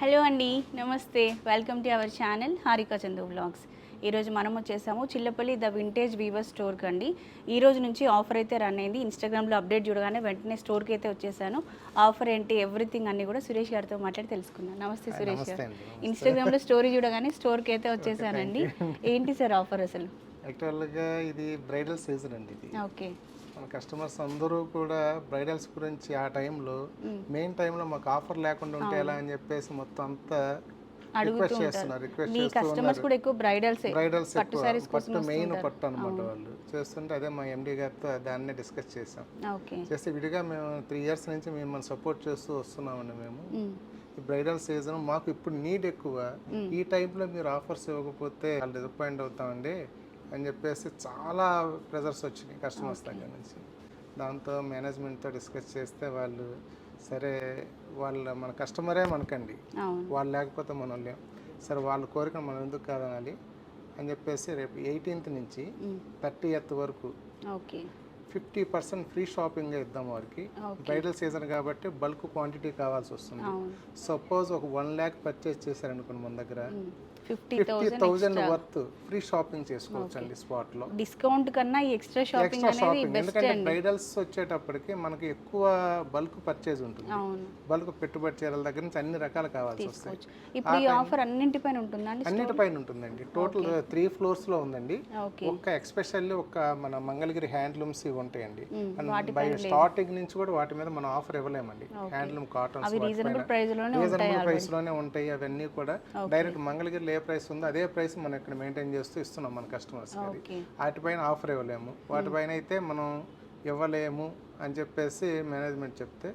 Hello అండి నమస్తే. Welcome to our channel Harika Chandu vlogs ఈరోజు మనం వచ్చేసాము చిల్లపల్లి ద వింటేజ్ వీవర్ స్టోర్కి అండి. ఈ రోజు నుంచి ఆఫర్ అయితే రన్ అయింది. ఇన్స్టాగ్రామ్లో అప్డేట్ చూడగానే వెంటనే స్టోర్కి అయితే వచ్చేసాను. ఆఫర్ ఏంటి ఎవ్రీథింగ్ అన్ని కూడా సురేష్ గారితో మాట్లాడి తెలుసుకున్నాను నమస్తే సురేష్ గారు. ఇన్స్టాగ్రామ్లో స్టోరీ చూడగానే స్టోర్కి అయితే వచ్చేసానండి. ఏంటి సార్ ఆఫర్ అసలు? యాక్చువల్గా ఇది బ్రైడల్ సీజన్ అండి ఇది. ఓకే మన కస్టమర్స్ అందరూ కూడా బ్రైడల్స్ గురించి ఆ టైంలో మెయిన్ టైంలో మాకు ఆఫర్ లేకుండా ఉంటే ఎలా అని చెప్పేసి మొత్తం అంతా రిక్వెస్ట్ చేస్తున్నారు రిక్వెస్ట్ కస్టమర్స్ కూడా ఎక్కువ బ్రైడల్స్ బ్రైడల్స్ పట్టు మెయిన్ పట్టు అనమాట వాళ్ళు. చేస్తుంటే అదే మా ఎండి గారితో దాన్నే డిస్కస్ చేసాం చేస్తే విడిగా మేము త్రీ ఇయర్స్ నుంచి మిమ్మల్ని సపోర్ట్ చేస్తూ వస్తున్నామండి మేము. ఈ బ్రైడల్ సీజన్ మాకు ఇప్పుడు నీడ్ ఎక్కువ. ఈ టైంలో మీరు ఆఫర్స్ ఇవ్వకపోతే వాళ్ళు డిసప్పాయింట్ అవుతామండి. అని చెప్పేసి చాలా ప్రెజర్స్ వచ్చినాయి కస్టమర్స్ దగ్గర నుంచి. దాంతో మేనేజ్మెంట్తో డిస్కస్ చేస్తే వాళ్ళు సరే వాళ్ళ మన కస్టమరే మనకండి. వాళ్ళు లేకపోతే మనం లేం సరే వాళ్ళ కోరిక మనం ఎందుకు కాదనాలి అని చెప్పేసి రేపు ఎయిటీన్త్ నుంచి థర్టీ ఎత్ వరకు okay. Fifty percent free shopping ఇద్దాం వారికి. బ్రైడల్ సీజన్ కాబట్టి బల్క్ క్వాంటిటీ కావాల్సి వస్తుంది. సపోజ్ ఒక వన్ ల్యాక్ పర్చేస్ చేశారనుకోండి మన దగ్గర. Fifty thousand worth free shopping చేసుకోవచ్చు అండి స్పాట్లో. డిస్కౌంట్ కన్నా ఎక్స్ట్రా షాపింగ్ అనేది బెస్ట్ అండి. బ్రైడల్స్ వచ్చేటప్పటికి మనకి ఎక్కువ బల్క్ పర్చేజ్ ఉంటుంది. బల్క్ పెట్టుబడి చీరల దగ్గర నుంచి అన్ని రకాలు కావాల్సి వస్తాయి. ఇప్పుడు ఈ ఆఫర్ అన్నింటిపైన ఉంటుందండి అన్నిటిపైన ఉంటుందండి. టోటల్ త్రీ ఫ్లోర్స్లో ఉందండి. ఒక్క ఎక్స్పెషల్లీ ఒక మన మంగళగిరి హ్యాండ్లూమ్స్ ఇవి ఉంటాయండి. బై స్టార్టింగ్ నుంచి కూడా వాటి మీద మనం ఆఫర్ ఇవ్వలేమండి. హ్యాండ్లూమ్ కాటన్స్ అవి రీజనబుల్ ప్రైస్లోనే ఉంటాయి అవన్నీ కూడా. డైరెక్ట్ మంగళగిరిలో ఏ ప్రైస్ ఉందో అదే ప్రైస్ మనం ఇక్కడ మెయింటైన్ చేస్తూ ఇస్తున్నాం మన కస్టమర్స్ వాటిపైన ఆఫర్ ఇవ్వలేము. వాటిపైన అయితే మనం ఇవ్వలేము. అని చెప్పేసి మేనేజ్మెంట్ చెప్తే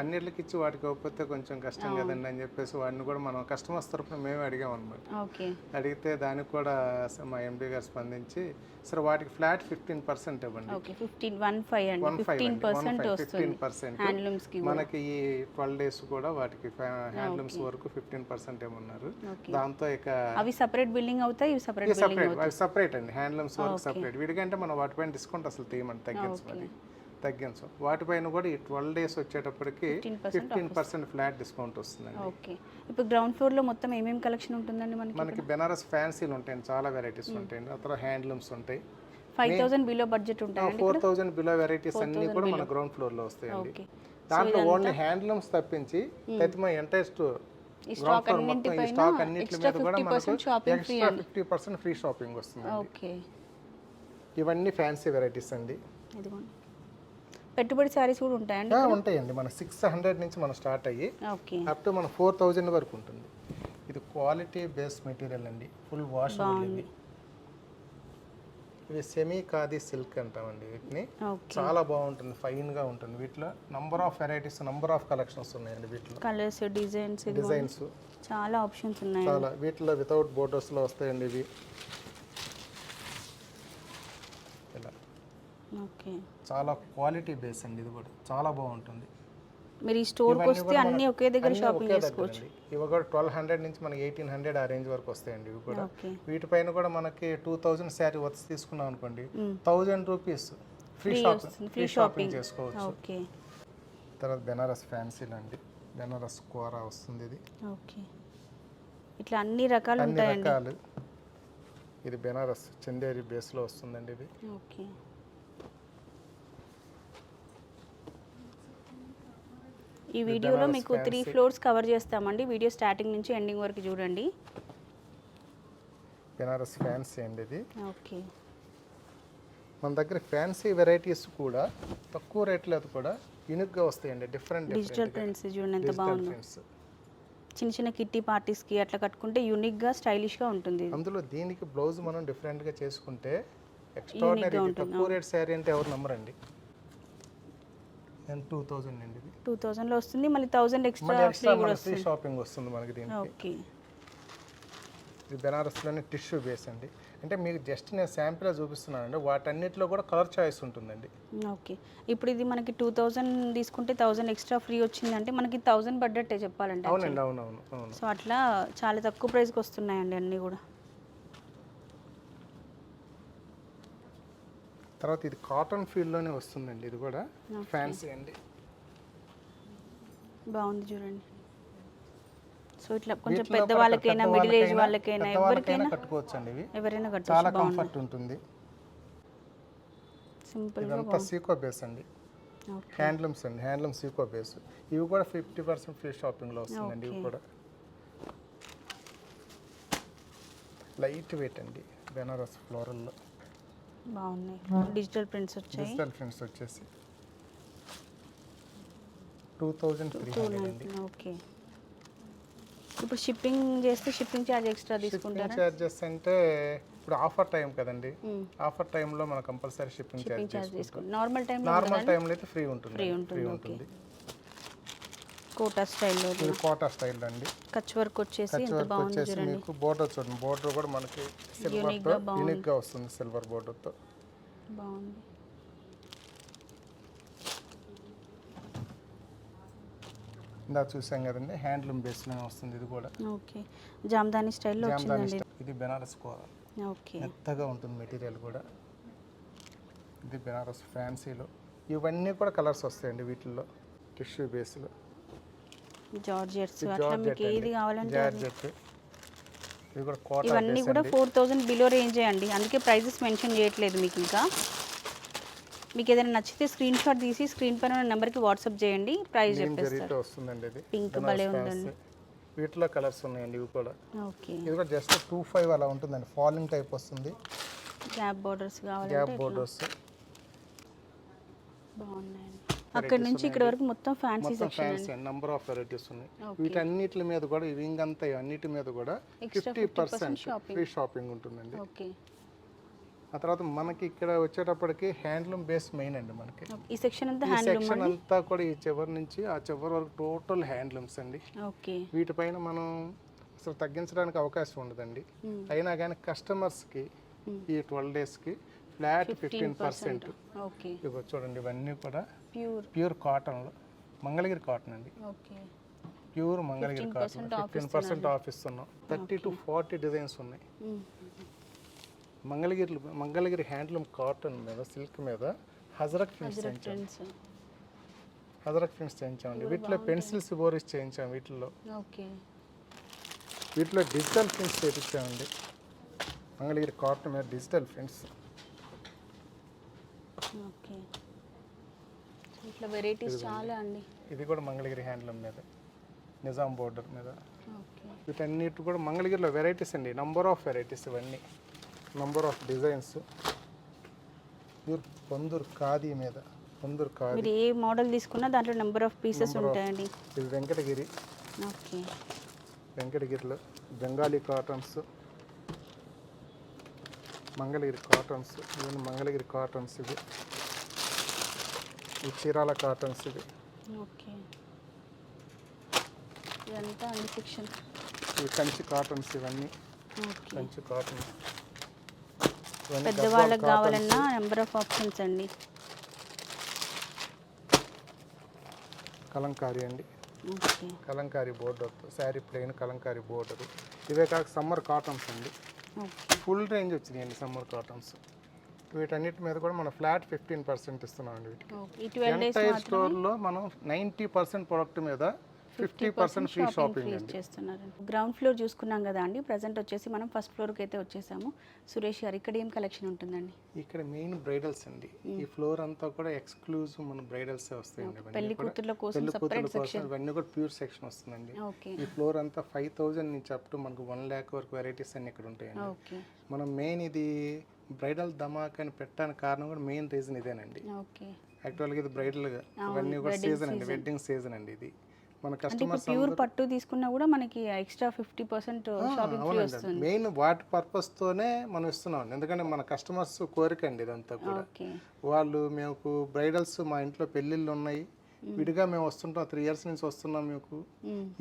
అన్నిటికి ఇచ్చి వాటికి ఇవ్వకపోతే కొంచెం కష్టం కదండి అని చెప్పేసి వాడిని కూడా మనం కస్టమర్స్ తరఫున మేమే అడిగాం అనమాట అడిగితే దానికి కూడా మా ఎండి గారు స్పందించి సరే వాటికి ఫ్లాట్ ఫిఫ్టీన్ పర్సెంట్ ఇవ్వండి. ఫిఫ్టీన్ పర్సెంట్ మనకి ఈ ట్వెల్వ్ డేస్ కూడా వాటికి హ్యాండ్లూమ్స్ వరకు ఫిఫ్టీన్ పర్సెంట్ ఏమన్నారు. దాంతో ఇక అవి సపరేట్ బిల్డింగ్ అవుతాయి ఇవి సపరేట్ అవి సపరేట్ అండి హ్యాండ్లూమ్స్ వరకు సపరేట్. వీడికంటే మనం వాటిపైన డిస్కౌంట్ అసలు తీయమని తగ్గించమని తగ్గించం. వాటిపైన కూడా ఈ ట్వెల్వ్ డేస్ వచ్చేటప్పటికి 15% ఫిఫ్టీన్ పర్సెంట్ ఫ్లాట్ డిస్కౌంట్ వస్తుందండి. ఓకే. ఇప్పుడు గ్రౌండ్ ఫ్లోర్లో మొత్తం ఏమేమి కలెక్షన్ ఉంటుందండి మనకి మనకి బెనారస్ ఫ్యాన్సీలు ఉంటాయండి చాలా వెరైటీస్ ఉంటాయండి. ఆ తర్వాత హ్యాండ్లూమ్స్ ఉంటాయి. ఫైవ్ థౌసండ్ బిలో బడ్జెట్ ఉంటాయండి ఫోర్ థౌజండ్ బిలో వెరైటీస్ అన్ని కూడా మన గ్రౌండ్ ఫ్లోర్లో వస్తాయండి దాంట్లో ఓన్లీ హ్యాండ్లూమ్స్ తప్పించి ప్రతిమ ఎంటైర్ స్టోర్ ఈ స్టాక్ స్టాక్ అన్నిటి మీద కూడా మనకు extra fifty percent free shopping వస్తుంది ఓకే. ఇవన్నీ ఫ్యాన్సీ వెరైటీస్ అండి. ఇదిగోండి. పెట్టుబడి శారీస్ కూడా ఉంటాయండి ఉంటాయండి. మన సిక్స్ హండ్రెడ్ నుంచి మనం స్టార్ట్ అయ్యి అప్ టు మన ఫోర్ థౌజండ్ వరకు ఉంటుంది. ఇది క్వాలిటీ బేస్ మెటీరియల్ అండి. ఫుల్ వాష్ ఇది. ఇవి సెమీ ఖాదీ సిల్క్ అంటామండి వీటిని. చాలా బాగుంటుంది. ఫైన్గా ఉంటుంది. వీటిలో number of varieties number of collections ఉన్నాయండి వీటిలో. కలర్స్ డిజైన్స్ డిజైన్స్ చాలా ఆప్షన్స్ ఉన్నాయి. చాలా. వీటిలో వితౌట్ బోర్డర్స్లో వస్తాయండి ఇవి. ఇలా. ఓకే. చాలా క్వాలిటీ బేస్ అండి ఇది కూడా. చాలా బాగుంటుంది. మీరు ఈ స్టోర్కి వస్తే అన్ని ఒకే దగ్గర షాపింగ్ చేసుకోవచ్చు. ఇవి కూడా ట్వెల్వ్ హండ్రెడ్ నుంచి మనకి ఎయిటీన్ హండ్రెడ్ ఆ రేంజ్ వరకు వస్తాయండి ఇవి కూడా. వీటిపైన కూడా మనకి టూ థౌజండ్ శారీ వచ్చి తీసుకున్నాం అనుకోండి thousand rupees free shopping free shopping చేసుకోవచ్చు. ఓకే. తర్వాత బెనారస్ ఫ్యాన్సీలు అండి. బెనారస్ కూర వస్తుంది ఇది. ఓకే. ఇట్లా అన్ని రకాలు అన్ని రకాలు. ఇది బెనారస్ చందేరి బేస్లో వస్తుందండి ఇది. ఓకే. ఈ వీడియోలో మీకు త్రీ ఫ్లోర్స్ కవర్ చేస్తామండి. వీడియో స్టార్టింగ్ నుంచి ఎండింగ్ వరకు చూడండి. బెనారస్ ఫ్యాన్సీ అండి ఇది ఓకే మన దగ్గర ఫ్యాన్సీ వెరైటీస్ కూడా తక్కువ రేట్లో కూడా యూనిక్గా వస్తాయండి. డిఫరెంట్ డిజిటల్ ప్రింట్స్ చూడండి ఎంత బాగుందో. చిన్న చిన్న కిట్టి పార్టీస్కి అట్లా కట్టుకుంటే యూనిక్గా స్టైలిష్గా ఉంటుంది. అందులో దీనికి బ్లౌజ్ మనం డిఫరెంట్గా చేసుకుంటే ఎక్స్ట్రాడినరీ తక్కువ రేట్ శారీ అంటే ఎవరు నమ్మరండి? టూ థౌజండ్ అండి ఇది. టూ థౌజండ్లో వస్తుంది మళ్ళీ థౌజండ్ ఎక్స్ట్రా మళ్ళీ ఎక్స్ట్రా మన ఫ్రీ షాపింగ్ వస్తుంది. మనకి దీనికి. ఓకే. ఇది బెనారస్లోనే టిష్యూ బేస్ అండి. అంటే మీకు జస్ట్ నేను శాంపిల్ చూపిస్తున్నానండి. వాటన్నిటిలో కూడా కలర్ చాయిస్ ఉంటుందండి. ఓకే. ఇప్పుడు ఇది మనకి టూ థౌజండ్ తీసుకుంటే థౌజండ్ ఎక్స్ట్రా ఫ్రీ వచ్చిందంటే మనకి థౌజండ్ పడ్డట్టే చెప్పాలంటే అవునండి అవునవును అవును. సో అట్లా చాలా తక్కువ ప్రైస్కి వస్తున్నాయండి అన్నీ కూడా. తర్వాత ఇది కాటన్ ఫీల్డ్లోనే వస్తుందండి ఇది కూడా ఫ్యాన్సీ అండి. బాగుంది చూడండి. సో ఇట్లా కొంచెం పెద్ద వాళ్ళకైనా మిడిల్ ఏజ్ వాళ్ళకైనా, ఎవరికైనా కట్టుకోవచ్చు అండి ఇవి. ఎవరైనా చాలా కట్టచ్చు బాగుంది. కంఫర్ట్ ఉంటుంది. సింపుల్ ఇదంతా సీకో బేస్ అండి. హ్యాండ్లూమ్స్ అండి హ్యాండ్లూమ్ సీకో బేస్ ఇవి కూడా ఫిఫ్టీ పర్సెంట్ ఫ్రీ షాపింగ్లో వస్తుందండి ఇవి. కూడా. లైట్ వెయిట్ అండి బెనారస్ ఫ్లోరల్లో బాగున్నాయి. డిజిటల్ ప్రింట్స్ వచ్చాయి. డిజిటల్ ప్రింట్స్ వచ్చేసి two thousand three two hundred అండి. ఓకే. ఇప్పుడు షిప్పింగ్ చేస్తే షిప్పింగ్ ఛార్జ్ ఎక్స్ట్రా షిప్పింగ్ తీసుకుంటారా? ఛార్జెస్ అంటే ఇప్పుడు ఆఫర్ టైం కదండి. ఆఫర్ టైంలో మనం కంపల్సరీ షిప్పింగ్ ఛార్జ్ తీసుకుంటాం. నార్మల్ టైంలో నార్మల్ టైంలో అయితే ఫ్రీ ఉంటుంది. ఫ్రీ. ఉంటుంది. కోటా స్టైల్లో ఇది కోటా స్టైల్ అండి. కచ్ వర్క్ వచ్చేసి ఎంత బాగుంది చూడండి. మీకు బోర్డర్ చూడండి. బోర్డర్ కూడా మనకి Unique సిల్వర్తో గా బాగుంది. యూనిక్గా వస్తుంది సిల్వర్ బోర్డర్తో బాగుంది. ఇందాక చూసాం కదండి హ్యాండ్లూమ్ బేస్లోనే వస్తుంది ఇది కూడా. ఓకే. జామ్దాని స్టైల్లో వచ్చిందండి. స్టైల్. ఇది బెనారస్ కూర. ఓకే. మెత్తగా ఉంటుంది మెటీరియల్ కూడా. ఇది బెనారస్ ఫ్యాన్సీలో. ఇవన్నీ కూడా కలర్స్ వస్తాయండి వీటిల్లో టిష్యూ బేస్లో. జార్జెట్స్ అట్లా మీకు ఏది కావాలంటే. జార్జెట్. ఇవన్నీ కూడా ఫోర్ థౌజండ్ బిలో రేంజే అండి. అందుకే ప్రైజెస్ మెన్షన్ చేయట్లేదు మీకు ఇంకా. మీకు ఏదైనా నచ్చితే స్క్రీన్ షాట్ తీసి స్క్రీన్ పైన ఉన్న నెంబర్కి వాట్సాప్ చేయండి. ప్రైస్ చెప్పేస్తారు. వస్తుందండి ఇది. బెనారస్ భలే ఫ్యాన్సీ. వీటిలో కలర్స్ ఉన్నాయండి ఇవి కూడా. ఓకే. ఇది కూడా జస్ట్ టూ ఫైవ్ అలా ఉంటుందండి. ఫాలింగ్ టైప్ వస్తుంది. గ్యాప్ బార్డర్స్ గ్యాప్ కావాలంటే బోర్డర్స్ బాగున్నాయండి. అక్కడ నుంచి ఇక్కడ వరకు మొత్తం fancy section number of varieties ఉన్నాయి. వీటన్నిటి మీద కూడా వింగ్ అంతా అన్నిటి మీద కూడా ఫిఫ్టీ 50% పర్సెంట్. ఫ్రీ షాపింగ్ ఉంటుందండి. ఓకే ఆ తర్వాత మనకి ఇక్కడ వచ్చేటప్పటికి హ్యాండ్లూమ్ బేస్ మెయిన్ అండి మనకి. ఈ సెక్షన్ అంతా సెక్షన్ అంతా కూడా ఈ చివరి నుంచి ఆ చివరి వరకు టోటల్ హ్యాండ్లూమ్స్ అండి. ఓకే వీటిపైన మనం అసలు తగ్గించడానికి అవకాశం ఉండదండి. అయినా కానీ కస్టమర్స్కి ఈ ట్వెల్వ్ డేస్కి ఫ్లాట్ ఫిఫ్టీన్ పర్సెంట్ ఇగో చూడండి ఇవన్నీ కూడా. ప్యూర్? ప్యూర్ కాటన్లో. మంగళగిరి కాటన్ అండి. Okay. Pure Mangalagiri cotton. 15% off fifteen percent off ఇస్తున్నాం. థర్టీ టు ఫార్టీ డిజైన్స్ ఉన్నాయి. మంగళగిరి మంగళగిరి హ్యాండ్లూమ్ కాటన్ మీద సిల్క్ మీద హజరక్ ప్రింట్స్ చేయించాం. హజరక్ ప్రింట్స్ చేయించామండి. వీటిలో పెన్సిల్స్ బోరిస్ చేయించాం వీటిల్లో. ఓకే. వీటిలో డిజిటల్ ప్రింట్స్ చేయించామండి. మంగళగిరి కాటన్ మీద డిజిటల్ ప్రింట్స్ ఓకే. ఇట్లా వెరైటీస్ చాలా అండి. ఇది కూడా మంగళగిరి హ్యాండ్లూమ్ మీద నిజాం బోర్డర్ మీద. వీటన్నిటి కూడా మంగళగిరిలో వెరైటీస్ అండి. నంబర్ ఆఫ్ వెరైటీస్ ఇవన్నీ. Number of designs pure Ponduru khadi మీద పొందూరు ఖాదీ. మీరు ఏ మోడల్ తీసుకున్నా దాంట్లో నెంబర్ ఆఫ్ పీసెస్ ఉంటాయండి. ఇది వెంకటగిరి. ఓకే. వెంకటగిరిలో బెంగాలీ కాటన్స్ మంగళగిరి కాటన్స్ ఇవన్నీ మంగళగిరి కాటన్స్ ఇవి. ఈ చీరాల కాటన్స్ ఇవి. ఓకే. ఇదంతా ఇవి కంచి కాటన్స్ ఇవన్నీ. కంచి కాటన్ పెద్దవాళ్ళకి కావాలన్నా నెంబర్ ఆఫ్ ఆప్షన్స్ అండి. కలంకారీ అండి. Kalamkari border sari plain Kalamkari border. ఇవే కాక సమ్మర్ కాటన్స్ అండి. ఫుల్ రేంజ్ వచ్చినాయండి సమ్మర్ కాటన్స్. వీటన్నిటి మీద కూడా మనం ఫ్లాట్ ఫిఫ్టీన్ పర్సెంట్ ఇస్తున్నాం అండి ఎంటైర్ స్టోర్లో మనం నైంటీ పర్సెంట్ ప్రొడక్ట్ మీద ఫిఫ్టీ పర్సెంట్ ఫ్రీ షాపింగ్ చేస్తున్నారు గ్రౌండ్ ఫ్లోర్ చూసుకున్నాం కదా అండి ప్రజెంట్ వచ్చేసి మనం ఫస్ట్ ఫ్లోర్కి అయితే వచ్చేసాము. సురేష్ గారు ఇక్కడ ఏం కలెక్షన్ ఉంటుందండి? ఇక్కడ మెయిన్ బ్రైడల్స్ అండి. ఈ ఫ్లోర్ అంతా కూడా ఎక్స్క్లూజివ్ మన బ్రైడల్స్ వస్తాయండి పెళ్ళి. కూతుర్ల కోసం కోసం section. ఇవన్నీ కూడా ప్యూర్ సెక్షన్ వస్తుందండి. ఓకే. ఈ ఫ్లోర్ అంతా ఫైవ్ థౌజండ్ నుంచి అప్ టు మనకు వన్ ల్యాక్ వరకు వెరైటీస్ అన్ని ఇక్కడ ఉంటాయండి. ఓకే. మనం మెయిన్ ఇది బ్రైడల్ ధమాక్ అని పెట్టడానికి కారణం కూడా మెయిన్ రీజన్ ఇదేనండి. యాక్చువల్గా ఇది బ్రైడల్ ఇవన్నీ కూడా సీజన్ అండి వెడ్డింగ్ సీజన్ అండి ఇది. మన కస్టమర్స్ ప్యూర్ పట్టు తీసుకున్నా కూడా మనకి extra fifty percent shopping main వాటి పర్పస్ తోనే మనం ఇస్తున్నాం. ఎందుకంటే మన కస్టమర్స్ కోరిక అండి ఇదంతా కూడా. వాళ్ళు మేము బ్రైడల్స్ మా ఇంట్లో పెళ్ళిళ్ళు ఉన్నాయి. విడిగా మేము వస్తుంటాం త్రీ ఇయర్స్ నుంచి వస్తున్నాం మీకు.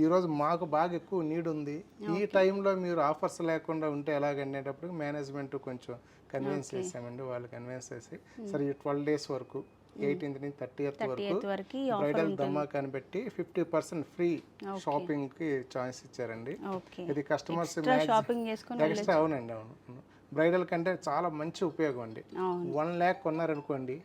ఈరోజు మాకు బాగా ఎక్కువ నీడ్ ఉంది. ఈ టైంలో మీరు ఆఫర్స్ లేకుండా ఉంటే ఎలాగనేటప్పుడు మేనేజ్మెంట్ కొంచెం కన్విన్స్ చేసామండి వాళ్ళు కన్విన్స్ చేసి. సరే ఈ ట్వెల్వ్ డేస్ వరకు ఎయిటీన్త్ నుంచి థర్టీ వరకు ఎయిత్ వరకు బ్రైడల్ ధమాక్ అని పెట్టి ఫిఫ్టీ పర్సెంట్ ఫ్రీ షాపింగ్కి ఛాయిస్ ఇచ్చారండి. ఇది కస్టమర్స్ ఎక్స్ట్రా షాపింగ్ చేసుకుని ఎక్స్ట్రా అవునండి అవును. బ్రైడల్ కంటే చాలా మంచి ఉపయోగం అండి. One lakh కొన్నారనుకోండి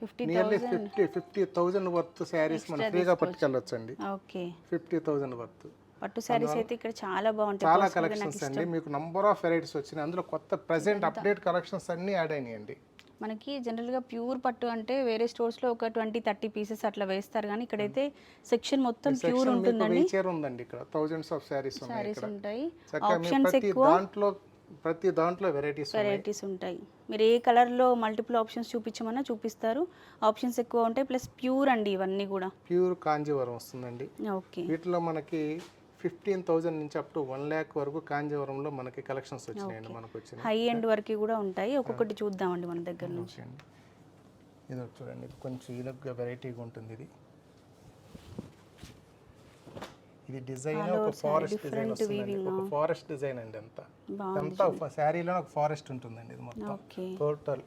fifty nearly fifty fifty thousand worth saris మనం ఫ్రీగా పట్టుకెళ్ళొచ్చండి. ఓకే ఫిఫ్టీ థౌజండ్ వర్త్ పట్టు శారీస్ అయితే ఇక్కడ చాలా బాగుంటాయి. చాలా కలెక్షన్స్ అండి. మీకు నంబర్ ఆఫ్ వెరైటీస్ వచ్చినాయి. అందులో కొత్త ప్రెసెంట్ అప్డేట్ కలెక్షన్స్ అన్ని యాడ్ అయినాయండి. మనకి జనరల్గా ప్యూర్ పట్టు అంటే వేరే స్టోర్స్లో ఒక ట్వంటీ థర్టీ పీసెస్ అట్లా వేస్తారు. కానీ ఇక్కడైతే సెక్షన్ మొత్తం ప్యూర్ ఉంటుందండి. ఉందండి ఇక్కడ. థౌజండ్స్ ఆఫ్ శారీస్ ఉంటాయి. ఆప్షన్స్ ఎక్కువ. దాంట్లో ప్రతి దాంట్లో వెరైటీస్ వెరైటీస్ ఉంటాయి. మీరు ఏ కలర్లో మల్టిపుల్ ఆప్షన్స్ చూపించమన్నా చూపిస్తారు. ఆప్షన్స్ ఎక్కువ ఉంటాయి. ప్లస్ ప్యూర్ అండి ఇవన్నీ కూడా. ప్యూర్ కాంజీవరం వస్తుందండి. ఓకే. వీటిలో మనకి ఫిఫ్టీన్ థౌజండ్ నుంచి అప్ టు వన్ ల్యాక్ వరకు కాంజీవరంలో మనకి కలెక్షన్స్ వచ్చినాయండి మనకు వచ్చినాయి. హై ఎండ్ వరకు కూడా ఉంటాయి. ఒక్కొక్కటి చూద్దామండి మన దగ్గర నుంచి. ఇది చూడండి కొంచెం ఇనుగ్గా వెరైటీగా ఉంటుంది ఇది. ఇది డిజైన్ ఒక ఫారెస్ట్ డిజైన్ వస్తుందండి. ఒక ఫారెస్ట్ డిజైన్ అండి అంతా. అంతా శారీలో ఒక ఫారెస్ట్ ఉంటుందండి ఇది మొత్తం. Okay. Total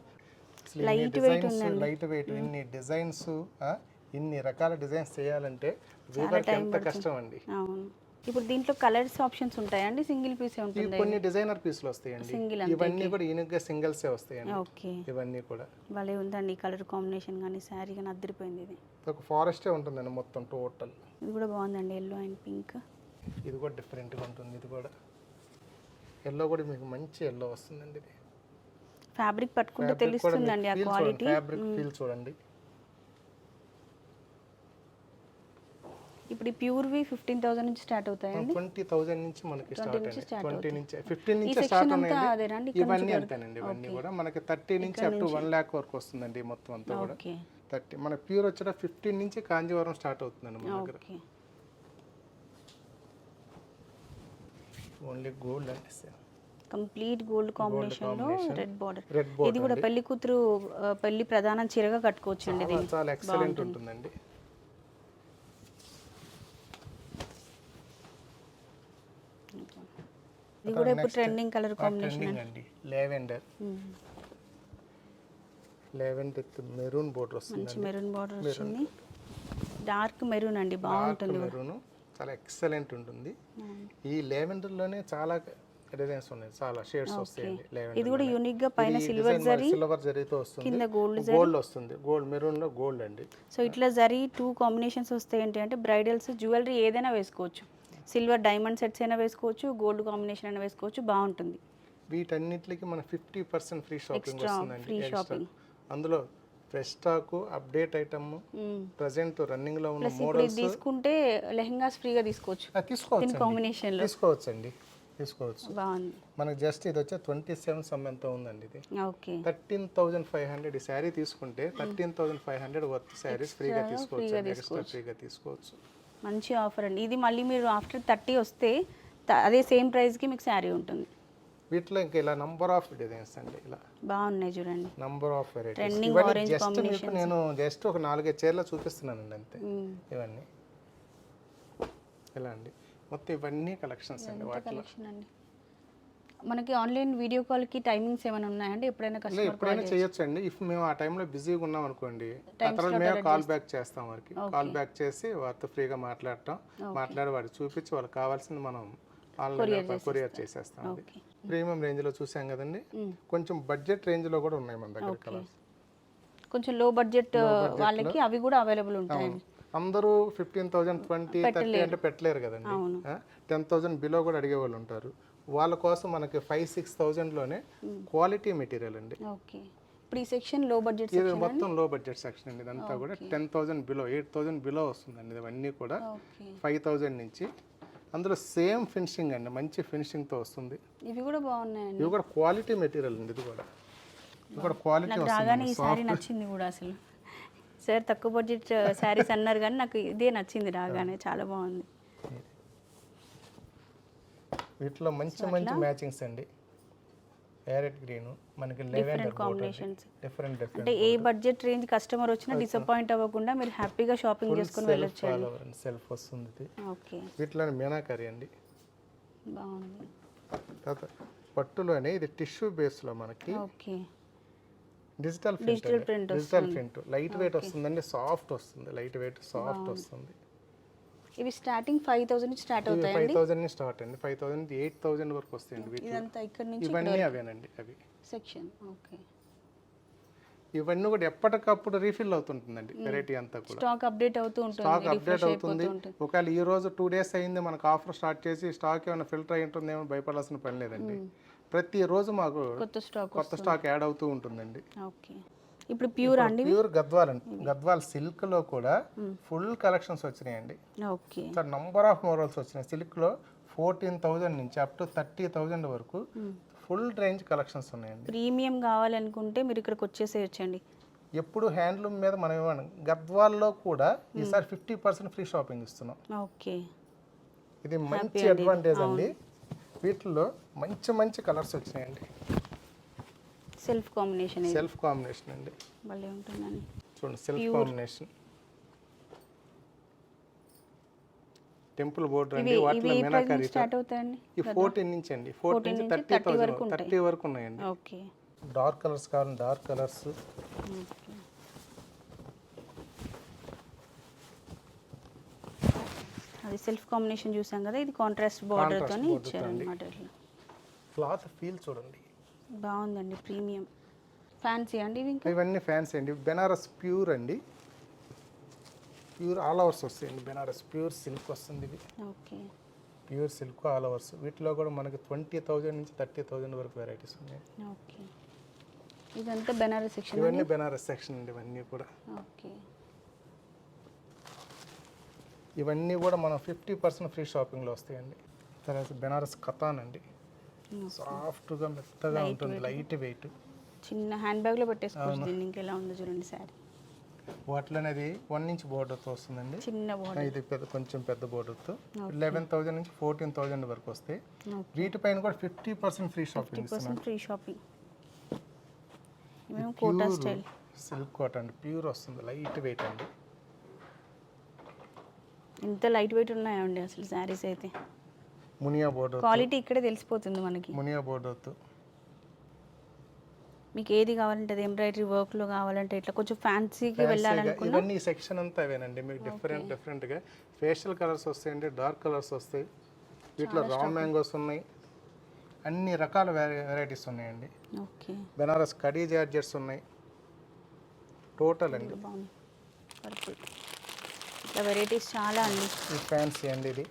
designs light weight ఇన్ని డిజైన్స్ ఇన్ని రకాల డిజైన్స్ చేయాలంటే వీవర్కి ఎంత కష్టం అండి ఇప్పుడు దీంట్లో కలర్స్ ఆప్షన్స్ ఉంటాయండి? సింగిల్ పీసే ఉంటుంది కొన్ని డిజైనర్ పీసులు వస్తాయండి. Single ఇవన్నీ కూడా ఇనుగ్గా సింగిల్సే వస్తాయండి. ఓకే. ఇవన్నీ కూడా. భలే ఉందండి కలర్ కాంబినేషన్ కానీ శారీ కానీ అద్దరిపోయింది ఇది. ఒక ఫారెస్టే ఉంటుందండి మొత్తం టోటల్ ఇది కూడా బాగుందండి ఎల్లో అండ్ పింక్ ఇది కూడా డిఫరెంట్గా ఉంటుంది ఇది కూడా. ఎల్లో కూడా మీకు మంచి ఎల్లో వస్తుందండి ఇది. ఫ్యాబ్రిక్ పట్టుకుంటే తెలుస్తుందండి ఆ క్వాలిటీ ఫ్యాబ్రిక్ ఫీల్ చూడండి. ఇప్పుడు ప్యూర్వి ఫిఫ్టీన్ థౌసండ్ నుంచి స్టార్ట్ అవుతాయండి. ట్వంటీ థౌజండ్ నుంచి మనకి స్టార్ట్ ట్వంటీ నుంచి ఫిఫ్టీన్ నుంచి స్టార్ట్ ఇక్కడ ఇవన్నీ అంతేనండి ఇవన్నీ కూడా. మనకి థర్టీ నుంచి అప్ టు వన్ ల్యాక్ వరకు వస్తుందండి మొత్తం అంతా కూడా. ఓకే థర్టీ మన ప్యూర్ వచ్చేట ఫిఫ్టీన్ నుంచి కాంజీవరం స్టార్ట్ అవుతుందండి మన దగ్గర. ఓన్లీ గోల్డ్ అండి కంప్లీట్ గోల్డ్ కాంబినేషన్లో రెడ్ బార్డర్. రెడ్ ఇది కూడా పెళ్ళి కూతురు పెళ్ళి ప్రధాన చీరగా కట్టుకోవచ్చండి ఇది. బోర్డర్ చాలా ఎక్సలెంట్ ఉంటుందండి. ఇది కూడా ఇప్పుడు ట్రెండింగ్ కలర్ కాంబినేషన్ అండి. Lavender lavender with maroon border వస్తుంది మంచి మెరూన్ బార్డర్ వచ్చింది డార్క్ మెరూన్ అండి బాగుంటుంది. మెరూన్. చాలా ఎక్సలెంట్ ఉంటుంది. ఈ లెవెండర్లోనే చాలా డిజైన్స్ ఉన్నాయి. చాలా షేడ్స్ వస్తాయండి లెవెండర్ ఇది కూడా యూనిక్గా పైన సిల్వర్ జరీ సిల్వర్ జరీతో వస్తుంది. కింద గోల్డ్ గోల్డ్ వస్తుంది. గోల్డ్ మెరూన్లో గోల్డ్ అండి. సో ఇట్లా జరీ టూ కాంబినేషన్స్ వస్తాయి ఏంటి అంటే బ్రైడల్స్ జ్యువెలరీ ఏదైనా వేసుకోవచ్చు. సిల్వర్ డైమండ్ సెట్స్ అయినా వేసుకోవచ్చు గోల్డ్ కాంబినేషన్ అయినా వేసుకోవచ్చు బాగుంటుంది. వీటన్నిటికి మన ఫిఫ్టీ పర్సెంట్ ఫ్రీ షాపింగ్ వస్తుందండి. Extra shopping. అందులో fresh stock update item. Present రన్నింగ్లో ఉన్న మోడల్స్ తీసుకుంటే లెహంగాస్ ఫ్రీగా తీసుకోవచ్చు. తీసుకోవచ్చు కాంబినేషన్లో. తీసుకోవచ్చు. బాగుంది. మనకు జస్ట్ ఇది వచ్చే ట్వంటీ సెవెన్ సమ్ ఎంత ఉందండి ఇది. Okay. Thirteen thousand five hundred ఈ శారీ తీసుకుంటే thirteen thousand five hundred worth saris ఫ్రీగా తీసుకోవచ్చు ఎక్స్ట్రా ఫ్రీగా తీసుకోవచ్చు. మంచి ఆఫర్ అండి. ఇది మళ్ళీ మీరు ఆఫ్టర్ థర్టీ వస్తే అదే సేమ్ ప్రైస్కి మీకు శారీ ఉంటుంది. వీటిలో ఇంకా ఇలా నంబర్ ఆఫ్ డిజైన్స్ అండి ఇలా. బాగున్నాయి చూడండి. నంబర్ ఆఫ్ వెరైటీస్ ఇవన్నీ జస్ట్ మీకు నేను జస్ట్ ఒక నాలుగైదు చీరలు చూపిస్తున్నానండి అంతే. ఇవన్నీ. ఇలా అండి. మొత్తం ఇవన్నీ కలెక్షన్స్ అండి వాటిలో. మనకి ఆన్లైన్ వీడియో కాల్కి టైమింగ్స్ ఏమైనా ఉన్నాయండి? ఎప్పుడైనా కస్టమర్ ఎప్పుడైనా చేయొచ్చు. అండి ఇఫ్ మేము ఆ టైంలో బిజీగా ఉన్నాం అనుకోండి తర్వాత మేము కాల్ బ్యాక్ చేస్తాం వారికి. కాల్ బ్యాక్ చేసి వారితో ఫ్రీగా మాట్లాడటం మాట్లాడి వారికి చూపించి వాళ్ళకి కావాల్సింది మనం ఆన్లైన్ కొరియర్ చేసేస్తాం. ప్రీమియం రేంజ్లో చూసాం కదండి. కొంచెం బడ్జెట్ రేంజ్లో కూడా ఉన్నాయి మన దగ్గర కలర్స్. కొంచెం లో బడ్జెట్ వాళ్ళకి అవి కూడా అవైలబుల్ ఉంటాయండి అందరూ ఫిఫ్టీన్ థౌజండ్ ట్వంటీ థర్టీ అంటే పెట్టలేరు కదండి. టెన్ థౌజండ్ బిలో కూడా అడిగే వాళ్ళు ఉంటారు. వాళ్ళ కోసం మనకి ఫైవ్ సిక్స్ థౌజండ్లోనే క్వాలిటీ మెటీరియల్ అండి. ఓకే. ఇప్పుడు ఈ సెక్షన్లో బడ్జెట్ ఇది మొత్తం లో బడ్జెట్ సెక్షన్ అండి. ఇదంతా కూడా ten thousand below eight thousand below వస్తుందండి. ఇవన్నీ కూడా ఫైవ్ థౌజండ్ నుంచి అందులో సేమ్ ఫినిషింగ్ అండి మంచి ఫినిషింగ్తో వస్తుంది. ఇవి కూడా బాగున్నాయండి. ఇవి కూడా క్వాలిటీ మెటీరియల్ అండి ఇది కూడా. ఇది కూడా క్వాలిటీ నాకు రాగానే ఈ శారీ నచ్చింది కూడా అసలు. సార్ తక్కువ బడ్జెట్ శారీస్ అన్నారు కానీ నాకు ఇదే నచ్చింది రాగానే చాలా బాగుంది. వీటిలో మంచి మంచి మ్యాచింగ్స్ అండి. ప్యారెట్ గ్రీన్ మనకి లెవెండర్ కాంబినేషన్స్ డిఫరెంట్ డిఫరెంట్ అంటే ఏ బడ్జెట్ రేంజ్ కస్టమర్ వచ్చినా డిసప్పాయింట్ అవ్వకుండా మీరు హ్యాపీగా షాపింగ్ చేసుకుని వెళ్ళొచ్చు సెల్ఫ్ వస్తుంది ఓకే. వీటిలో మీనాకరి అండి. బాగుంది. తర్వాత పట్టులోనే ఇది టిష్యూ బేస్లో మనకి okay. Digital Digital print digital print light weight వస్తుందండి సాఫ్ట్ వస్తుంది లైట్ వెయిట్ సాఫ్ట్ వస్తుంది. ఇవి స్టార్టింగ్ ఫైవ్ థౌసండ్ నుంచి స్టార్ట్ అవుతాయి ఫైవ్ థౌసండ్ నుంచి స్టార్ట్ అండి. ఫైవ్ థౌసండ్ ఎయిట్ థౌసండ్ వరకు వస్తాయండి ఇదంతా ఇక్కడ నుంచి ఇవన్నీ అవేనండి అవి. Section okay. ఇవన్నీ కూడా ఎప్పటికప్పుడు రీఫిల్ అవుతుంటుందండి వెరైటీ అంతా కూడా. స్టాక్ అప్డేట్ అవుతూ ఉంటుంది స్టాక్ అప్డేట్ అవుతుంది. ఉంటుంది. ఒకవేళ ఈ రోజు టూ డేస్ అయింది మనకు ఆఫర్ స్టార్ట్ చేసి స్టాక్ ఏమైనా ఫిల్టర్ అయి ఉంటుందేమో భయపడాల్సిన పని లేదండి. ప్రతి రోజు మాకు కొత్త స్టాక్ కొత్త స్టాక్ యాడ్ అవుతూ ఉంటుందండి. ఓకే. ఇప్పుడు ప్యూర్ అండి ప్యూర్ గద్వాల్ అండి. గద్వాల్ సిల్క్లో కూడా ఫుల్ కలెక్షన్స్ వచ్చినాయండి. Okay. Sir number of models వచ్చినాయి. సిల్క్లో ఫోర్టీన్ థౌజండ్ నుంచి అప్ టు థర్టీ థౌజండ్ వరకు ఫుల్ రేంజ్ కలెక్షన్స్ ఉన్నాయండి. ప్రీమియం కావాలనుకుంటే మీరు ఇక్కడికి వచ్చేసేయచ్చండి. ఎప్పుడు హ్యాండ్లూమ్ మీద మనం ఇవ్వండి గద్వాల్లో కూడా ఈసారి ఫిఫ్టీ పర్సెంట్ ఫ్రీ షాపింగ్ ఇస్తున్నాం. ఓకే. ఇది మంచి అడ్వాంటేజ్ అండి. వీటిలో మంచి మంచి కలర్స్ వచ్చినాయండి. సెల్ఫ్ కాంబినేషన్ సెల్ఫ్ కాంబినేషన్ అండి. భలే ఉంటుందని చూడండి సెల్ఫ్ కాంబినేషన్ టెంపుల్ బోర్డర్ అండి వాటిలో మీనాకరీ స్టార్ట్ అవుతాయండి? ఈ ఫోర్టీన్ నుంచి అండి ఫోర్టీన్ నుంచి థర్టీ థౌసండ్ థర్టీ వరకు ఉన్నాయండి. ఓకే. డార్క్ కలర్స్ కావాలి డార్క్ కలర్స్ అది సెల్ఫ్ కాంబినేషన్ చూసాం కదా ఇది కాంట్రాస్ట్ బార్డర్తో border ఇచ్చారు ఇట్లా. క్లాత్ ఫీల్ చూడండి. బాగుందండి ప్రీమియం. ఫ్యాన్సీ అండి ఇంకా? ఇవన్నీ ఫ్యాన్సీ అండి. బెనారస్ ప్యూర్ అండి. ప్యూర్ ఆల్ ఓవర్స్ వస్తాయండి బెనారస్. ప్యూర్ సిల్క్ వస్తుంది ఇది. Okay. Pure silk all overs. వీటిలో కూడా మనకి ట్వంటీ థౌజండ్ నుంచి థర్టీ థౌజండ్ వరకు వెరైటీస్ ఉన్నాయి. ఓకే. ఇదంతా బెనారస్ సెక్షన్ ఇవన్నీ బెనారస్ సెక్షన్ అండి ఇవన్నీ కూడా. ఓకే. ఇవన్నీ కూడా మనం ఫిఫ్టీ పర్సెంట్ ఫ్రీ షాపింగ్లో వస్తాయండి. తర్వాత బెనారస్ కథాన్ అండి. సాఫ్ట్గా మెత్తగా ఉంటుంది లైట్ వెయిట్ చిన్న హ్యాండ్ బ్యాగ్లో పెట్టేసుకోవచ్చు దీన్ని ఇంకెలా ఉందో చూడండి శారీ వాటిలోనే అది వన్ ఇంచ్ బోర్డర్తో వస్తుందండి. చిన్న బార్డర్ ఇది పెద్ద కొంచెం పెద్ద బోర్డర్తో లెవెన్ థౌజండ్ నుంచి ఫోర్టీన్ థౌజండ్ వరకు వస్తాయి ఓకే. వీటిపైన కూడా fifty percent free shopping free shopping Kota style silk coat అండి ప్యూర్ వస్తుంది లైట్ వెయిట్ అండి. ఎంత లైట్ వెయిట్ ఉన్నాయండి అసలు శారీస్ అయితే. మునియా బోర్డర్ క్వాలిటీ ఇక్కడే తెలిసిపోతుంది మనకి. మునియా బోర్డర్తో మీకు ఏది కావాలంటే అది ఎంబ్రాయిడరీ వర్క్లో కావాలంటే ఇట్లా కొంచెం ఫ్యాన్సీకి వెళ్ళాలనుకున్నా ఇవన్నీ సెక్షన్ అంతా అవేనండి మీకు డిఫరెంట్ డిఫరెంట్గా ఫేషియల్ కలర్స్ వస్తాయండి డార్క్ కలర్స్ వస్తాయి. వీటిలో రా మ్యాంగోస్ ఉన్నాయి. అన్ని రకాల వెరైటీస్ ఉన్నాయండి. ఓకే. బెనారస్ కడీ జార్జెట్స్ ఉన్నాయి. టోటల్ అండి. ఇట్లా వెరైటీస్ చాలా అండి. ఫ్యాన్సీ అండి ఇది.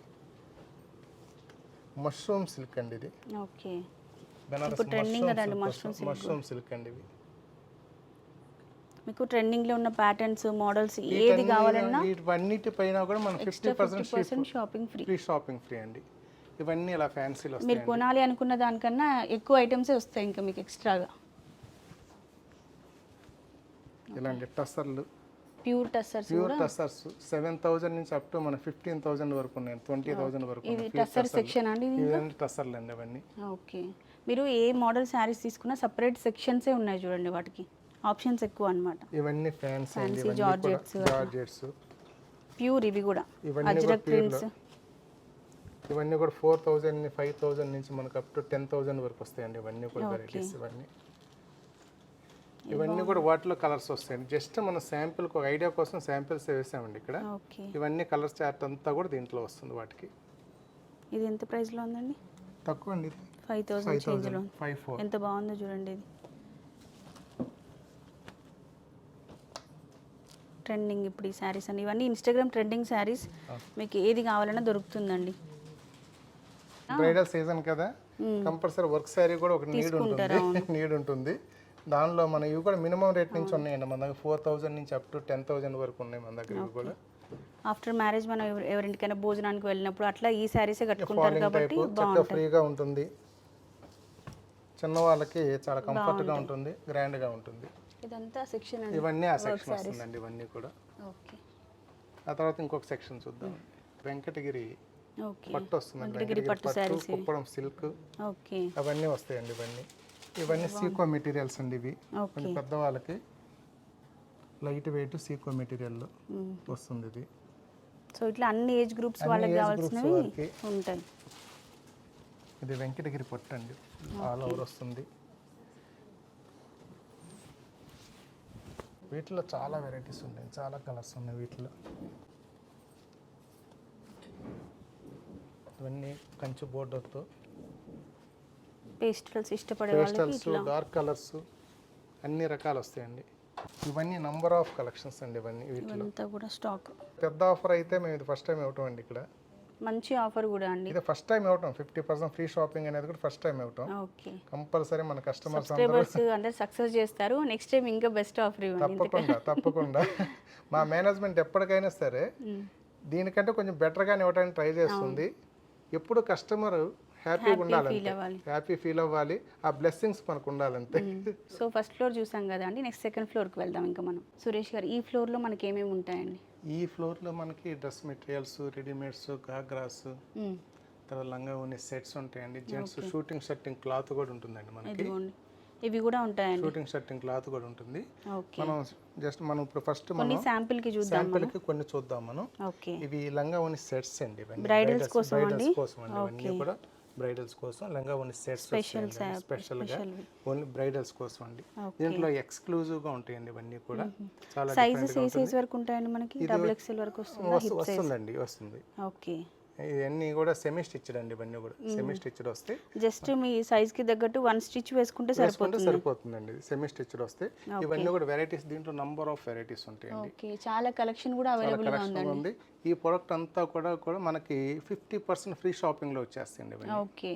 మష్రూమ్ సిల్క్ అండి ఇది. ఓకే. ఇప్పుడు trending కదండి mushroom silk. మష్రూమ్ సిల్క్ అండి ఇవి మీకు ట్రెండింగ్లో ఉన్న ప్యాటర్న్స్ మోడల్స్ ఏది కావాలన్నా వీటన్నిటి పైన కూడా మనం fifty fifty percent percent shopping free free shopping free అండి. ఇవన్నీ ఇలా ఫ్యాన్సీలు మీరు వస్తాయి కొనాలి అనుకున్న దానికన్నా ఎక్కువ ఐటమ్సే వస్తాయి ఇంకా మీకు ఎక్స్ట్రాగా ఇలాంటి టస్సర్లు pure tussars pure tussars. Seven thousand నుంచి అప్ టు మన ఫిఫ్టీన్ థౌజండ్ వరకు ఉన్నాయి. ట్వంటీ థౌజండ్ వరకు ఇది టస్సర్ సెక్షన్ అండి ఇవన్నీ టస్సర్లు అండి అవన్నీ. ఓకే. మీరు ఏ మోడల్ శారీస్ తీసుకున్నా సపరేట్ సెక్షన్సే ఉన్నాయి చూడండి వాటికి. ఆప్షన్స్ ఎక్కువ అన్నమాట. ఇవన్నీ ఫ్యాన్స్ కూడా జార్జెట్స్ జార్జెట్స్. ప్యూర్ ఇవి కూడా. అజ్రక్ ప్రింట్స్. ఇవన్నీ కూడా ఫోర్ థౌజండ్ ఫైవ్ థౌజండ్ నుంచి మనకు అప్ టు టెన్ థౌజండ్ వరకు వస్తాయండి ఇవన్నీ కూడా వెరైటీస్ ఇవన్నీ. ఇవన్నీ కూడా వాటిలో కలర్స్ వస్తాయండి. జస్ట్ మనం శాంపిల్ ఒక ఐడియా కోసం శాంపిల్స్ వేసామండి ఇక్కడ. ఓకే. ఇవన్నీ కలర్ చార్ట్ అంతా కూడా దీంట్లో వస్తుంది వాటికి. ఇది ఎంత ప్రైస్లో ఉందండి? తక్కువ అండి ఫైవ్ థౌసండ్ చేంజ్లో థౌజండ్ ఫైవ్ ఫోర్ ఎంత బాగుందో చూడండి ఇది. ట్రెండింగ్ ఇప్పుడు ఈ శారీస్ అండి. ఇవన్నీ ఇన్స్టాగ్రామ్ ట్రెండింగ్ శారీస్ మీకు ఏది కావాలన్నా దొరుకుతుందండి. బ్రైడల్ సీజన్ కదా? కంపల్సరీ వర్క్ శారీ కూడా ఒక నీడ్? ఉంటుంది. నీడ్ ఉంటుంది. దానిలో మన ఇవి కూడా మినిమం రేట్ నుంచి ఉన్నాయండి మన దగ్గర. ఫోర్ థౌజండ్ నుంచి అప్ టు టెన్ థౌజండ్ వరకు ఉన్నాయి మన దగ్గర ఇవి కూడా. ఆఫ్టర్ మ్యారేజ్ మనం ఎవరి- ఎవరింటికైనా భోజనానికి వెళ్ళినప్పుడు అట్లా ఈ శారీసే కట్టుకుంటారు కాబట్టి ఫ్రీగా ఉంటుంది. చిన్న వాళ్ళకి చాలా కంఫర్ట్గా ఉంటుంది గ్రాండ్గా ఉంటుంది. ఇదంతా సెక్షన్ ఇవన్నీ ఆ సెక్షన్ వస్తుందండి ఇవన్నీ కూడా. ఓకే. ఆ తర్వాత ఇంకొక సెక్షన్ చూద్దాం. వెంకటగిరి ఓకే. పట్టు వస్తుందండి. వెంకటగిరి పట్టు ఇవి. కుప్పడం సిల్క్. ఓకే. అవన్నీ వస్తాయండి ఇవన్నీ. ఇవన్నీ సీకో మెటీరియల్స్ అండి ఇవి. కొంచెం పెద్దవాళ్ళకి లైట్ వెయిట్ సీకో మెటీరియల్. వస్తుంది ఇది. సో ఇట్లా అన్ని ఏజ్ గ్రూప్స్ వాళ్ళకి కావాల్సినవి. ఉంటాయి. ఇది వెంకటగిరి పట్టు అండి. ఆల్ ఓవర్ వస్తుంది. వీటిలో చాలా వెరైటీస్ ఉన్నాయి. చాలా కలర్స్ ఉన్నాయి వీటిలో. ఇవన్నీ కంచు బోర్డర్తో పేస్టల్స్ ఇష్టపడే పేస్టల్స్ డార్క్ కలర్స్ అన్ని రకాలు వస్తాయండి. ఇవన్నీ నంబర్ ఆఫ్ కలెక్షన్స్ అండి ఇవన్నీ వీటిలో. కూడా స్టాక్ పెద్ద ఆఫర్ అయితే మేము ఇది ఫస్ట్ టైం ఇవ్వటం అండి ఇక్కడ. మంచి ఆఫర్ కూడా అండి. ఇది ఫస్ట్ టైం ఇవ్వటం. ఫిఫ్టీ పర్సెంట్ ఫ్రీ షాపింగ్ అనేది కూడా ఫస్ట్ టైం ఇవ్వటం. ఓకే. కంపల్సరీ మన కస్టమర్స్ అందరూ సబ్స్క్రైబర్స్ అందరు సక్సెస్ చేస్తారు. నెక్స్ట్ టైం ఇంకా బెస్ట్ ఆఫర్ ఇవ్వండి తప్పకుండా తప్పకుండా. మా మేనేజ్మెంట్ ఎప్పటికైనా సరే. దీనికంటే కొంచెం బెటర్గానే ఇవ్వడానికి ట్రై చేస్తుంది. ఎప్పుడు కస్టమర్ హ్యాపీగా అవ్వాలి. హ్యాపీ ఫీల్ అవ్వాలి. ఆ బ్లెస్సింగ్స్ మనకు ఉండాలంతే సో ఫస్ట్ ఫ్లోర్ చూసాం కదా అండి నెక్స్ట్ సెకండ్ ఫ్లోర్కి వెళ్దాం ఇంకా మనం. సురేష్ గారు ఈ ఫ్లోర్లో మనకి ఏమేమి ఉంటాయండి? ఈ ఫ్లోర్లో మనకి డ్రెస్ మెటీరియల్స్ రెడీమేడ్స్ గాగ్రాస్. తర్వాత లంగా ఉన్న సెట్స్ ఉంటాయండి. జెంట్స్ షూటింగ్ షర్టింగ్ క్లాత్ కూడా ఉంటుందండి మనకి. ఇవి కూడా ఉంటాయండి. షూటింగ్ షర్టింగ్ క్లాత్ కూడా ఉంటుంది. ఓకే. మనం జస్ట్ మనం ఇప్పుడు ఫస్ట్ కొన్ని మనం శాంపిల్కి చూద్దాం శాంపిల్కి కొన్ని చూద్దాం మనం. ఓకే. ఇవి లంగా ఉన్న సెట్స్ అండి Bridals కోసం బ్రైడల్స్ అండి? కోసం అండి ఇవన్నీ కూడా. బ్రైడల్స్ కోసం లంగా ఉన్న సెట్స్ స్పెషల్ స్పెషల్గా. ఓన్లీ బ్రైడల్స్ కోసం అండి. దీంట్లో ఎక్స్క్లూజివ్గా ఉంటాయండి ఇవన్నీ కూడా. చాలా సైజెస్ ఏ సైజ్ వరకు ఉంటాయండి మనకి? డబుల్ ఎక్స్ఎల్ వరకు వస్తుందా? వస్తు- వస్తుందండి వస్తుంది. ఓకే ఇవన్నీ కూడా సెమీ స్టిచ్డ్ అండి ఇవన్నీ కూడా. సెమీ స్టిచ్డ్ వస్తే జస్ట్ మీ size కి తగ్గట్టు వన్ స్టిచ్ వేసుకుంటే సరిపోతుంది. సరిపోతుందండి. సెమీ స్టిచ్డ్ వస్తే ఇవన్నీ కూడా వెరైటీస్ దీంట్లో నంబర్ ఆఫ్ వెరైటీస్ ఉంటాయండి. ఓకే. చాలా కలెక్షన్ కూడా అవైలబుల్గా కలెక్షన్ ఉంది. ఈ ప్రోడక్ట్ అంతా కూడా కూడా మనకి ఫిఫ్టీ పర్సెంట్ ఫ్రీ షాపింగ్లో ఇవన్నీ. ఓకే.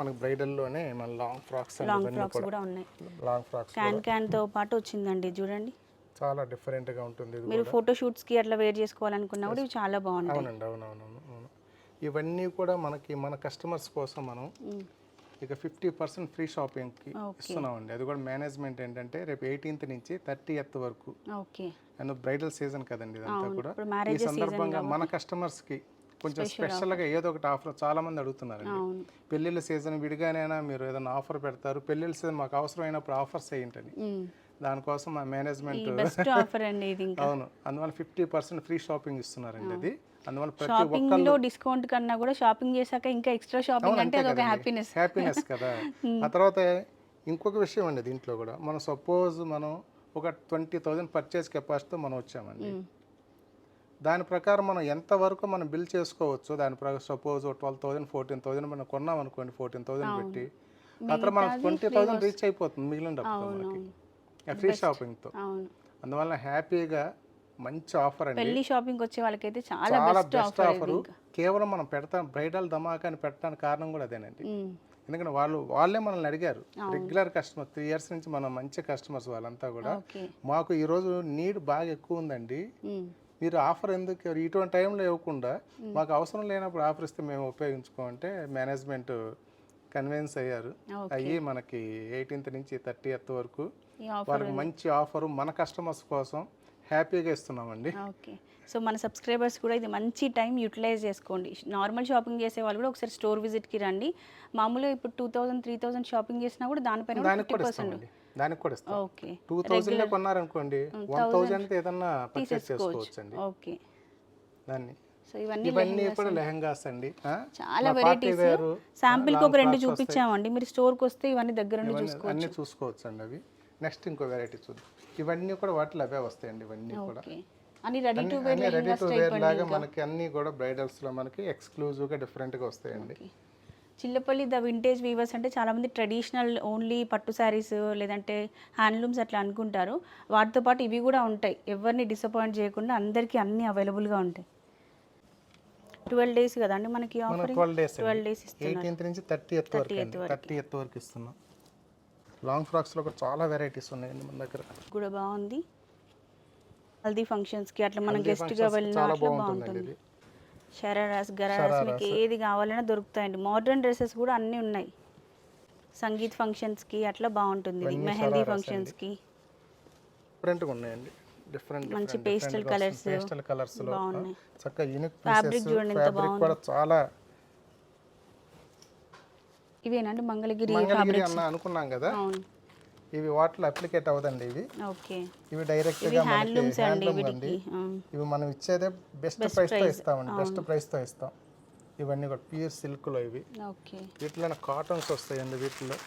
మనకి బ్రైడల్లోనే మన లాంగ్ ఫ్రాక్స్ అండి లాంగ్ ఫ్రాక్స్ కూడా ఉన్నాయి. లాంగ్ ఫ్రాక్స్ క్యాన్ క్యాన్తో పాటు వచ్చిందండి చూడండి. చాలా డిఫరెంట్గా ఉంటుంది ఇది మీరు ఫోటో షూట్స్కి అట్లా వేర్ చేసుకోవాలనుకున్నా కూడా ఇవి చాలా బాగుంటాయి. అవునండి అవునవునవును అవును. ఇవన్నీ కూడా మనకి మన కస్టమర్స్ కోసం మనం ఇక ఫిఫ్టీ పర్సెంట్ ఫ్రీ షాపింగ్కి ఇస్తున్నామండి. అది కూడా మేనేజ్మెంట్ ఏంటంటే రేపు ఎయిటీన్త్ నుంచి థర్టీ ఎత్ వరకు. అండ్ బ్రైడల్ సీజన్ కదండి ఇదంతా కూడా. ఈ సందర్భంగా మన customers కి కొంచెం స్పెషల్గా ఏదో ఒకటి ఆఫర్ చాలా మంది అడుగుతున్నారండి పెళ్ళిళ్ళ సీజన్ విడిగానైనా మీరు ఏదైనా ఆఫర్ పెడతారు పెళ్ళిళ్ళ సీజన్ మాకు అవసరమైనప్పుడు ఆఫర్స్ ఏంటని దానికోసం మా మేనేజ్మెంట్ బెస్ట్ ఆఫర్ అండి ఇది అవును. అందువల్ల ఫిఫ్టీ పర్సెంట్ ఫ్రీ షాపింగ్ ఇస్తున్నారండి అది అందువల్ల ప్రతి లో డిస్కౌంట్ కన్నా కూడా షాపింగ్ చేశాక ఇంకా ఎక్స్ట్రా షాపింగ్ అంటే అది ఒక హ్యాపీనెస్ హ్యాపీనెస్ కదా. ఆ తర్వాత ఇంకొక విషయం అండి దీంట్లో కూడా. మనం సపోజ్ మనం ఒక ట్వంటీ థౌజండ్ పర్చేస్ కెపాసిటీతో మనం వచ్చామండి. దాని ప్రకారం మనం ఎంత వరకు మనం బిల్ చేసుకోవచ్చు దాని ప్రకారం suppose twelve thousand fourteen thousand మనం కొన్నాం అనుకోండి ఫోర్టీన్ థౌసండ్ పెట్టి. ఆ తర్వాత మనకు ట్వంటీ థౌసండ్ రీచ్ అయిపోతుంది మిగిలిన డబ్బుతో మనకి. ఫ్రీ షాపింగ్తో అవును. అందువల్ల హ్యాపీగా మంచి ఆఫర్ అండి. పెళ్ళి షాపింగ్ వచ్చే వాళ్ళకైతే చాలా బెస్ట్ ఆఫర్ కేవలం మనం పెడతాం బ్రైడల్ ధమాకాని పెట్టడానికి కారణం కూడా అదేనండి. ఎందుకంటే వాళ్ళు వాళ్ళే మనల్ని అడిగారు. రెగ్యులర్ కస్టమర్ త్రీ ఇయర్స్ నుంచి మనం మంచి కస్టమర్స్ వాళ్ళంతా కూడా. మాకు ఈరోజు నీడ్ బాగా ఎక్కువ ఉందండి. మీరు ఆఫర్ ఎందుకు? ఇటువంటి టైంలో ఇవ్వకుండా మాకు అవసరం లేనప్పుడు ఆఫర్ ఇస్తే మేము ఉపయోగించుకోమంటే మేనేజ్మెంట్ కన్విన్స్ అయ్యారు. అయ్యి మనకి ఎయిటీన్త్ నుంచి థర్టీ వరకు వాళ్ళకి మంచి ఆఫర్ మన కస్టమర్స్ కోసం హ్యాపీగా ఇస్తున్నామండి. ఓకే. సో మన సబ్స్క్రైబర్స్ కూడా ఇది మంచి టైం యూటిలైజ్ చేసుకోండి. నార్మల్ షాపింగ్ చేసే వాళ్ళు కూడా ఒకసారి స్టోర్ విజిట్కి రండి. మామూలుగా ఇప్పుడు two thousand three thousand shopping చేసినా కూడా దానిపైన దానికి కూడా ఇస్తామండి. దానికి కూడా ఇస్తాం. ఓకే. టూ థౌజండ్ కొన్నారనుకోండి వన్ థౌజండ్ ఏదన్నా పర్చేస్ చేసుకోవచ్చు అండి ఓకే. దాన్ని. సో ఇవన్నీ ఇవన్నీ కూడా లెహంగాస్ అండి? చాలా వెరైటీస్ వేరు శాంపిల్కి ఒక రెండు చూపించామండి. మీరు స్టోర్కి వస్తే ఇవన్నీ దగ్గర నుండి చూసుకోవచ్చు. అన్ని చూసుకోవచ్చు అండి అవి. నెక్స్ట్ ఇంకో వెరైటీ చూద్దాం. ఇవన్నీ కూడా వాటిలో అవే వస్తాయండి ఇవన్నీ కూడా. ఓకే. అని రెడీ టు వేర్ అన్ని రెడీ టు వేర్ లాగా మనకి అన్ని కూడా బ్రైడల్స్లో మనకి ఎక్స్క్లూజివ్గా డిఫరెంట్గా వస్తాయండి చిల్లపల్లి ద వింటేజ్ వీవర్స్ అంటే చాలామంది ట్రెడిషనల్ ఓన్లీ పట్టు శారీస్ లేదంటే హ్యాండ్లూమ్స్ అట్లా అనుకుంటారు. వాటితో పాటు ఇవి కూడా ఉంటాయి. ఎవరిని డిసప్పాయింట్ చేయకుండా అందరికీ అన్నీ అవైలబుల్గా ఉంటాయి. ట్వెల్వ్ డేస్ కదండి మనకి twelve days twelve days eighteenth నుంచి థర్టీ ఎత్ వరకు. థర్టీ ఎత్ వరకు ఇస్తున్నాం. లాంగ్ ఫ్రాక్స్లో కూడా చాలా వెరైటీస్ ఉన్నాయండి మన దగ్గర. కూడా బాగుంది. హల్దీ ఫంక్షన్స్కి అట్లా మనం గెస్ట్గా వెళ్ళినా అట్లా బాగుంటుంది. షరారాస్ గరారాస్ మీకు ఏది కావాలన్నా దొరుకుతాయండి. మోడర్న్ డ్రెస్సెస్ కూడా అన్నీ ఉన్నాయి. సంగీత్ ఫంక్షన్స్కి అట్లా బాగుంటుంది ఇది. మెహందీ ఫంక్షన్స్కి. ఉన్నాయండి. డిఫరెంట్ మంచి pastel colours. పేస్టల్ కలర్స్లో బాగున్నాయి. చక్కగా యూనిక్ పీసెస్ చూడండి ఎంత ఫ్యాబ్రిక్ కూడా చాలా ఇవేనండి? మంగళగిరి మంగళగిరి అన్న అనుకున్నాం కదా. ఇవి వాటిలో అప్లికేట్ అవ్వదండి ఇవి. ఓకే. ఇవి డైరెక్ట్గా హ్యాండ్లూమ్స్ అండి ఇవి మనం ఇచ్చేదే బెస్ట్ ప్రైస్తో ఇస్తామండి. బెస్ట్ ప్రైస్తో ఇస్తాం. ఇవన్నీ కూడా ప్యూర్ సిల్క్లో ఇవి. ఓకే. వీటిలో కాటన్స్ వస్తాయండి వీటిలో.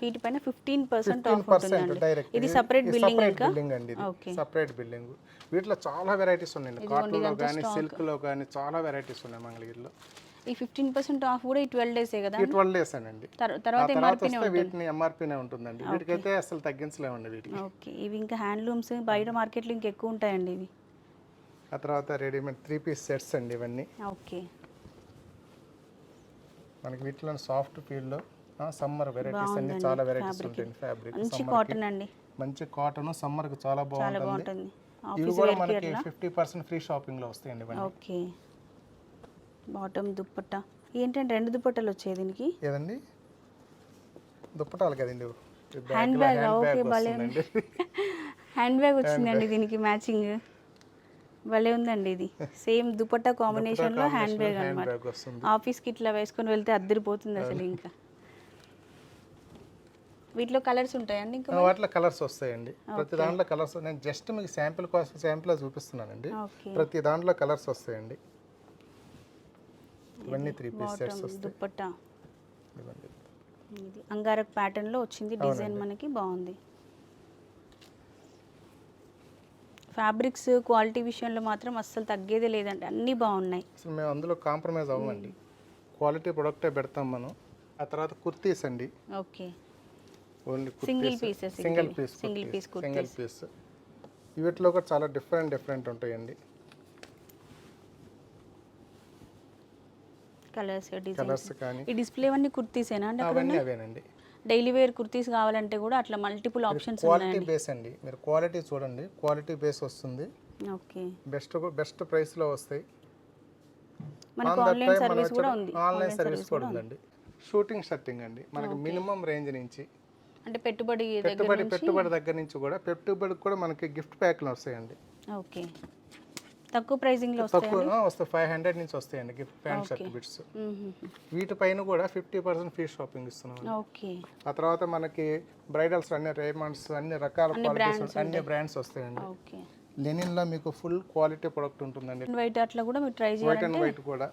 వీటిపైన ఫిఫ్టీన్ పర్సెంట్ పర్సెంట్ డైరెక్ట్ ఇది సపరేట్ బిల్డింగ్ బిల్డింగ్ అండి ఇది. సపరేట్ బిల్డింగ్ వీటిలో చాలా వెరైటీస్ ఉన్నాయండి. కాటన్లో కానీ సిల్క్లో కానీ చాలా వెరైటీస్ ఉన్నాయి మంగళగిరిలో. ఈ ఫిఫ్టీన్ పర్సెంట్ ఆఫ్ కూడా ఈ ట్వెల్వ్ డేసే కదా ట్వెల్వ్ డేస్ అండి తర్వాత వీటిని ఎంఆర్పీనే ఉంటుందండి. వీటికైతే అసలు తగ్గించలేమండి వీటికి. ఓకే. ఇవి ఇంకా హ్యాండ్లూమ్స్ బయట మార్కెట్లో ఇంకా ఎక్కువ ఉంటాయండి ఇవి. ఆ తర్వాత రెడీమేడ్ త్రీ పీస్ సెట్స్ అండి ఇవన్నీ. ఓకే. మనకి వీటిలో సాఫ్ట్ ఫీల్డ్లో సమ్మర్ వెరైటీస్ అన్ని చాలా వెరైటీస్ ఉంటాయి ఫ్యాబ్రిక్ మంచి కాటన్ అండి. మంచి కాటన్ సమ్మర్కి చాలా బాగుంటుంది. ఇవి కూడా మనకి ఫిఫ్టీ పర్సెంట్ ఫ్రీ షాపింగ్లో వస్తాయండి ఓకే. బాటమ్ దుప్పట్ట. ఏంటంటే రెండు దుప్పట్టలు వచ్చాయి దీనికి? ఏదండి దుప్పటాలు కదండి హ్యాండ్ బ్యాగ్ ఓకే భలే. హ్యాండ్ బ్యాగ్ వచ్చిందండి దీనికి మ్యాచింగ్ భలే ఉందండి ఇది. సేమ్ దుపట్టా కాంబినేషన్లో హ్యాండ్ బ్యాగ్ అనమాట ఆఫీస్కి ఇట్లా వేసుకొని వెళ్తే అద్దరిపోతుంది అసలు ఇంకా. వీటిలో కలర్స్ ఉంటాయండి ఇంకా వాటిలో కలర్స్ వస్తాయండి. ప్రతి దాంట్లో కలర్స్ నేను జస్ట్ మీకు శాంపిల్ కోసం శాంపిల్ చూపిస్తున్నానండి. ప్రతి దాంట్లో కలర్స్ వస్తాయండి. ఇవన్నీ త్రీ పీస్ సెట్స్ ఇవ్వండి ఇది అంగారక్ ప్యాటర్న్లో వచ్చింది డిజైన్ మనకి బాగుంది. ఫ్యాబ్రిక్స్ క్వాలిటీ విషయంలో మాత్రం అస్సలు తగ్గేదే లేదండి. అన్నీ బాగున్నాయి. అసలు మేము అందులో కాంప్రమైజ్ అవ్వమండి. క్వాలిటీ ప్రొడక్టే పెడతాం మనం. ఆ తర్వాత కుర్తీస్ అండి. Okay. Only single pieces single piece single piece single piece వీటిలో కూడా చాలా డిఫరెంట్ డిఫరెంట్ ఉంటాయండి. కలర్స్ కానీ ఈ డిస్ప్లే అన్ని కుర్తీసేనా అండి అవన్నీ అవేనండి. డైలీ వేర్ కుర్తీస్ కావాలంటే కూడా అట్లా మల్టిపుల్ ఆప్షన్స్ క్వాలిటీ బేస్ అండి. మీరు క్వాలిటీ చూడండి. క్వాలిటీ బేస్ వస్తుంది. ఓకే. బెస్ట్ బెస్ట్ ప్రైస్లో వస్తాయి. మనకు ఆన్లైన్ సర్వీస్ కూడా ఉంది. ఆన్లైన్ సర్వీస్ కూడా ఉందండి. షూటింగ్ షర్టింగ్ అండి. మనకి మినిమం రేంజ్ నుంచి అంటే పెట్టుబడి దగ్గర పెట్టుబడి పెట్టుబడి దగ్గర నుంచి కూడా పెట్టుబడికి కూడా మనకి గిఫ్ట్ ప్యాక్లు వస్తాయండి. ఓకే. తక్కువ ప్రైసింగ్లో తక్కువ వస్తాయి. ఫైవ్ హండ్రెడ్ నుంచి వస్తాయండి గిఫ్ట్ ప్యాంట్ షర్ట్ బిట్స్ వీటిపైన కూడా ఫిఫ్టీ పర్సెంట్ ఫ్రీ షాపింగ్ ఇస్తున్నాం ఓకే ఆ తర్వాత మనకి బ్రైడల్స్ అన్ని రేమండ్స్ అన్ని రకాల క్వాలిటీస్ అన్ని బ్రాండ్స్ వస్తాయండి. ఓకే లెనిన్లో మీకు ఫుల్ క్వాలిటీ ప్రొడక్ట్ ఉంటుందండి. వైట్ అట్లా కూడా మీరు ట్రై వైట్ చేయాలి అండ్ వైట్ కూడా.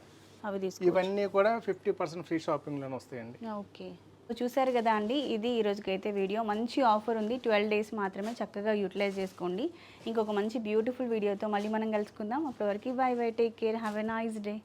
అవి ఇవన్నీ కూడా ఫిఫ్టీ పర్సెంట్ ఫ్రీ షాపింగ్లోనే వస్తాయండి. ఓకే చూసారు కదా అండి ఇది ఈరోజుకి అయితే వీడియో. మంచి ఆఫర్ ఉంది. ట్వెల్వ్ డేస్ మాత్రమే చక్కగా యూటిలైజ్ చేసుకోండి. ఇంకొక మంచి బ్యూటిఫుల్ వీడియోతో మళ్ళీ మనం కలుసుకుందాం. అప్పటివరకు bye bye take care have a nice day.